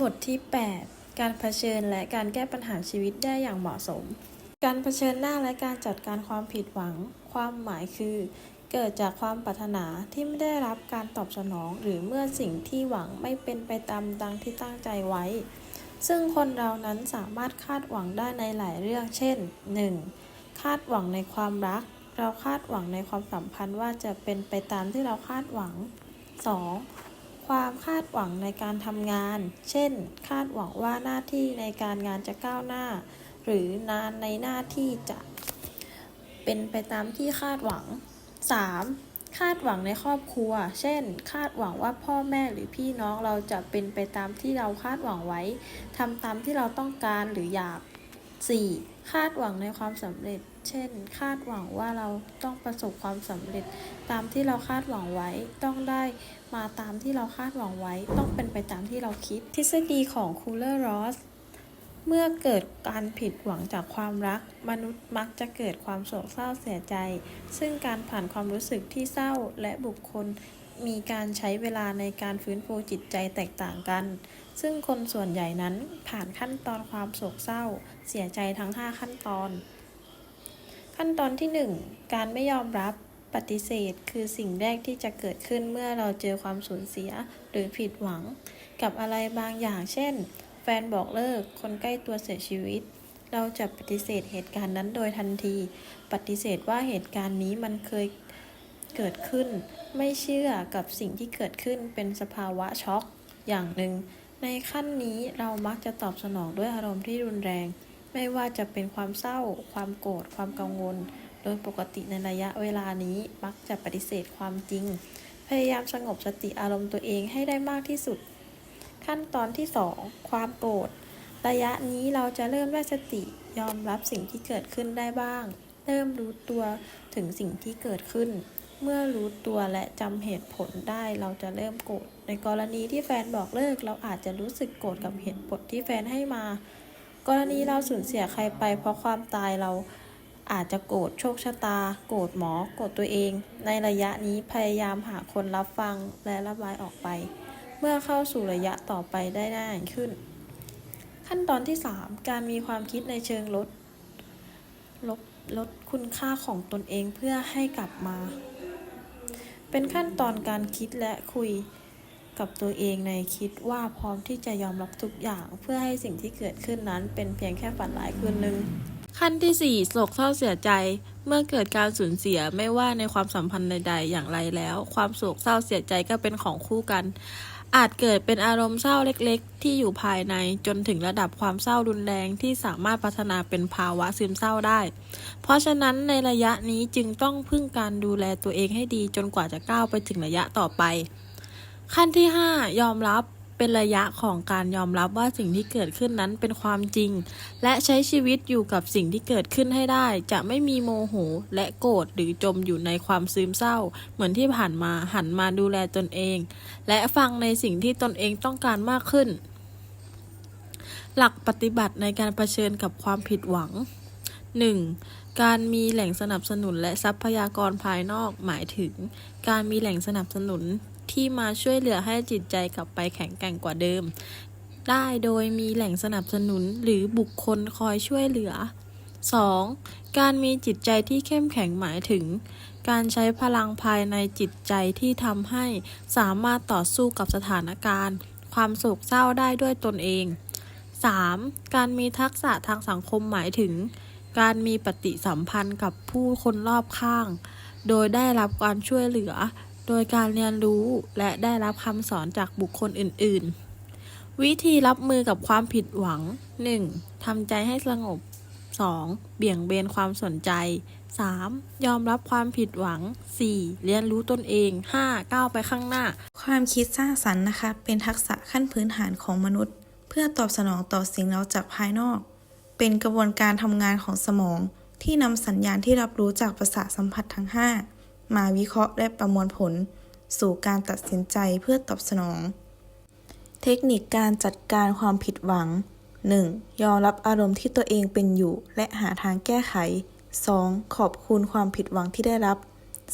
บทที่ 8 การเผชิญและการแก้ปัญหาชีวิตได้อย่างเหมาะสม การเผชิญหน้าและการจัดการความผิดหวัง ความหมายคือ เกิดจากความปรารถนาที่ไม่ได้รับการตอบสนอง หรือเมื่อสิ่งที่หวังไม่เป็นไปตามดังที่ตั้งใจไว้ ซึ่งคนเรานั้นสามารถคาดหวังได้ในหลายเรื่อง เช่น 1. คาดหวังในความรัก เราคาดหวังในความสัมพันธ์ว่าจะเป็นไปตามที่เราคาดหวัง 2. ความคาดหวังในการทำงาน เช่น คาดหวังว่าหน้าที่ในการงานจะก้าวหน้า หรือนานในหน้าที่จะเป็นไปตามที่คาดหวัง 3. คาดหวังในครอบครัว เช่น คาดหวังว่าพ่อแม่หรือพี่น้องเราจะเป็นไปตามที่เราคาดหวังไว้ทำตามที่เราต้องการหรืออยาก 4. คาดหวังในความสำเร็จ เช่น คาดหวังว่าเราต้องประสบความสำเร็จ ตามที่เราคาดหวังไว้ ต้องได้มาตามที่เราคาดหวังไว้ ต้องเป็นไปตามที่เราคิด ทฤษฎีของคูเลอร์รอสเมื่อเกิดการผิดหวังจากความรัก มนุษย์มักจะเกิดความโศกเศร้าเสียใจ ซึ่งการผ่านความรู้สึกที่เศร้าและบุคคลมีการใช้เวลาในการฟื้นฟูจิตใจแตกต่างกัน ซึ่งคนส่วนใหญ่นั้นผ่านขั้นตอนความโศกเศร้า เสียใจทั้ง 5 ขั้นตอน ขั้นตอนที่ 1 การไม่ยอมรับปฏิเสธ คือสิ่งแรกที่จะเกิดขึ้นเมื่อเราเจอความสูญเสียหรือผิดหวัง กับอะไรบางอย่าง เช่น แฟนบอกเลิกคนใกล้ตัวเสียชีวิต เราจะปฏิเสธเหตุการณ์นั้นโดยทันที ปฏิเสธว่าเหตุการณ์นี้มันเคยเกิดขึ้น ไม่เชื่อกับสิ่งที่เกิดขึ้นเป็นสภาวะช็อกอย่างหนึ่งในขั้นนี้เรามักจะตอบสนองด้วยอารมณ์ที่รุนแรง ไม่ว่าจะเป็นความเศร้า ความโกรธ ความกังวล โดยปกติในระยะเวลานี้มักจะปฏิเสธความจริง พยายามสงบสติอารมณ์ตัวเองให้ได้มากที่สุด ขั้นตอนที่ 2 ความโกรธ ระยะนี้เราจะเริ่มได้สติยอมรับสิ่งที่เกิดขึ้นได้บ้าง เริ่มรู้ตัวถึงสิ่งที่เกิดขึ้น เมื่อรู้ตัวและจำเหตุผลได้เราจะเริ่มโกรธ ในกรณีที่แฟนบอกเลิก เราอาจจะรู้สึกโกรธกับเหตุผลที่แฟนให้มา กรณีเราสูญเสียใครไป เพราะความตายเราอาจจะโกรธโชคชะตา โกรธหมอ โกรธตัวเอง ในระยะนี้พยายามหาคนรับฟังและระบายออกไป เมื่อเข้าสู่ระยะต่อไปได้ง่ายขึ้น ขั้นตอนที่ 3 การมีความคิดในเชิงลดลดลดคุณค่าของตนเองเพื่อให้กลับมา เป็นขั้นตอนการคิดและคุย กับตัวเองในคิดว่าพร้อมที่จะยอมรับทุกอย่าง เพื่อให้สิ่งที่เกิดขึ้นนั้นเป็นเพียงแค่ฝันร้ายคืนหนึ่งขั้นที่ 4โศกเศร้าเสียใจ เมื่อเกิดการสูญเสียไม่ว่าในความสัมพันธ์ใด ๆ อย่างไรแล้ว ความโศกเศร้าเสียใจก็เป็นของคู่กัน อาจเกิดเป็นอารมณ์เศร้าเล็กๆ ที่อยู่ภายในจนถึงระดับความเศร้ารุนแรงที่สามารถพัฒนาเป็นภาวะซึมเศร้าได้ เพราะฉะนั้นในระยะนี้จึงต้องพึ่งการดูแลตัวเองให้ดีจนกว่าจะก้าวไปถึงระยะต่อไป ขั้นที่ 5 ยอมรับเป็นระยะของการยอมรับว่าสิ่งที่เกิดขึ้นนั้นเป็นความจริง และใช้ชีวิตอยู่กับสิ่งที่เกิดขึ้นให้ได้ จะไม่มีโมโหและโกรธหรือจมอยู่ในความซึมเศร้า เหมือนที่ผ่านมาหันมาดูแลตนเอง และฟังในสิ่งที่ตนเองต้องการมากขึ้น หลักปฏิบัติในการเผชิญกับความผิดหวัง 1. การมีแหล่งสนับสนุนและทรัพยากรภายนอกหมายถึง การมีแหล่งสนับสนุน ที่มาช่วยเหลือให้จิตใจกลับไปแข็งแกร่งกว่าเดิม ได้โดยมีแหล่งสนับสนุนหรือบุคคลคอยช่วยเหลือ 2. การมีจิตใจที่เข้มแข็งหมายถึง การใช้พลังภายในจิตใจที่ทำให้สามารถต่อสู้กับสถานการณ์ ความโศกเศร้าได้ด้วยตนเอง 3. การมีทักษะทางสังคมหมายถึง การมีปฏิสัมพันธ์กับผู้คนรอบข้าง โดยได้รับการช่วยเหลือ โดยการเรียนรู้และได้รับคำสอนจากบุคคลอื่น ๆ วิธีรับมือกับความผิดหวัง 1. ทำใจให้สงบ 2. เบี่ยงเบนความสนใจ 3. ยอมรับความผิดหวัง 4. เรียนรู้ตนเอง 5. ก้าวไปข้างหน้า ความคิดสร้างสรรค์นะคะ เป็นทักษะขั้นพื้นฐานของมนุษย์ เพื่อตอบสนองต่อสิ่งเร้าจากภายนอก เป็นกระบวนการทำงานของสมอง ที่นำสัญญาณที่รับรู้จากประสาทสัมผัสทั้ง 5 มาวิเคราะห์และประมวลผล สู่การตัดสินใจเพื่อตอบสนอง เทคนิคการจัดการความผิดหวัง 1. ยอมรับอารมณ์ที่ตัวเองเป็นอยู่ และหาทางแก้ไข 2. ขอบคุณความผิดหวังที่ได้รับ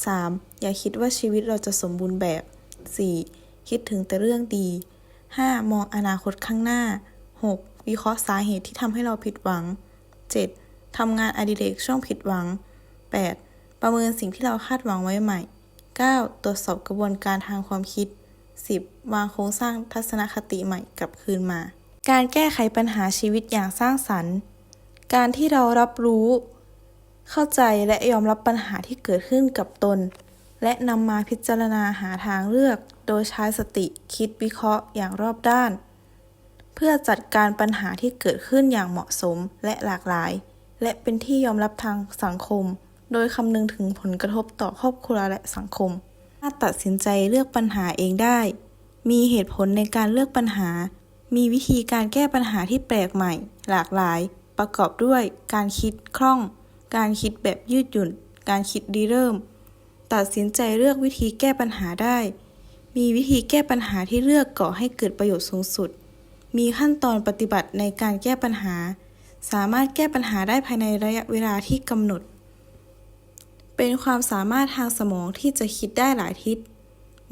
3. อย่าคิดว่าชีวิตเราจะสมบูรณ์แบบ 4. คิดถึงแต่เรื่องดี 5. มองอนาคตข้างหน้า 6. วิเคราะห์สาเหตุที่ทำให้เราผิดหวัง 7. ทำงานอดิเรกช่วงผิดหวัง 8. ประเมินสิ่งที่เราคาดหวังไว้ใหม่ 9. ตรวจสอบกระบวนการทางความคิด 10. วางโครงสร้างทัศนคติใหม่กลับคืนมา การแก้ไขปัญหาชีวิตอย่างสร้างสรรค์ การที่เรารับรู้ เข้าใจและยอมรับปัญหาที่เกิดขึ้นกับตน และนำมาพิจารณาหาทางเลือก โดยใช้สติคิดวิเคราะห์อย่างรอบด้าน เพื่อจัดการปัญหาที่เกิดขึ้นอย่างเหมาะสมและหลากหลาย และเป็นที่ยอมรับทางสังคม โดยคำนึงถึงผลกระทบต่อครอบครัวและสังคมถ้าตัดสินใจเลือกปัญหาเองได้ มีเหตุผลในการเลือกปัญหา มีวิธีการแก้ปัญหาที่แปลกใหม่ หลากหลาย ประกอบด้วยการคิดคล่อง การคิดแบบยืดหยุ่น การคิดดีเริ่ม ตัดสินใจเลือกวิธีแก้ปัญหาได้ มีวิธีแก้ปัญหาที่เลือกก่อให้เกิดประโยชน์สูงสุด มีขั้นตอนปฏิบัติในการแก้ปัญหา สามารถแก้ปัญหาได้ภายในระยะเวลาที่กำหนด เป็นความสามารถทางสมองที่จะคิดได้หลายทิศ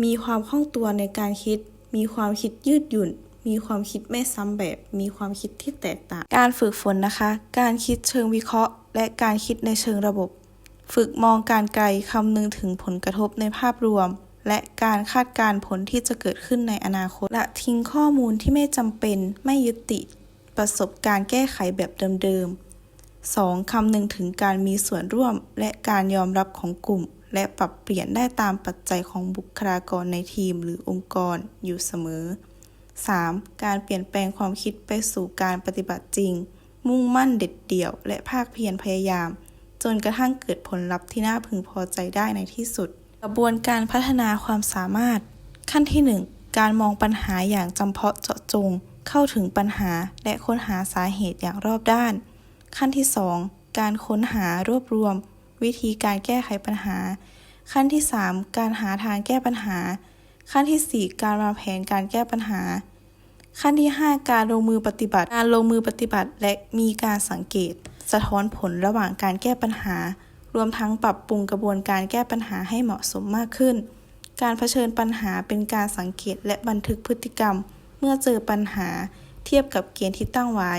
มีความคล่องตัวในการคิด มีความคิดยืดหยุ่น มีความคิดไม่ซ้ำแบบ มีความคิดที่แตกต่าง การฝึกฝนนะคะ การคิดเชิงวิเคราะห์ และการคิดในเชิงระบบ ฝึกมองการไกลคำนึงถึงผลกระทบในภาพรวม และการคาดการณ์ผลที่จะเกิดขึ้นในอนาคต และทิ้งข้อมูลที่ไม่จำเป็น ไม่ยึดติด ประสบการณ์แก้ไขแบบเดิมๆ 2. คำนึงถึงการมีส่วนร่วมและการยอมรับของกลุ่ม และปรับเปลี่ยนได้ตามปัจจัยของบุคลากรในทีมหรือองค์กรอยู่เสมอ 3. การเปลี่ยนแปลงความคิดไปสู่การปฏิบัติจริง มุ่งมั่นเด็ดเดี่ยว และภาคเพียรพยายาม จนกระทั่งเกิดผลลัพธ์ที่น่าพึงพอใจได้ในที่สุด กระบวนการพัฒนาความสามารถ ขั้นที่ 1 การมองปัญหาอย่างจำเพาะเจาะจง เข้าถึงปัญหาและค้นหาสาเหตุอย่างรอบด้าน ขั้นที่ 2 การค้นหารวบรวม วิธีการแก้ไขปัญหา ขั้นที่ 3 การหาทางแก้ปัญหา ขั้นที่ 4 การวางแผนการแก้ปัญหา ขั้นที่ 5 การลงมือปฏิบัติ การลงมือปฏิบัติและมีการสังเกต สะท้อนผลระหว่างการแก้ปัญหา รวมทั้งปรับปรุงกระบวนการแก้ปัญหาให้เหมาะสมมากขึ้น การเผชิญปัญหาเป็นการสังเกตและบันทึกพฤติกรรม เมื่อเจอปัญหา เทียบกับเกณฑ์ที่ตั้งไว้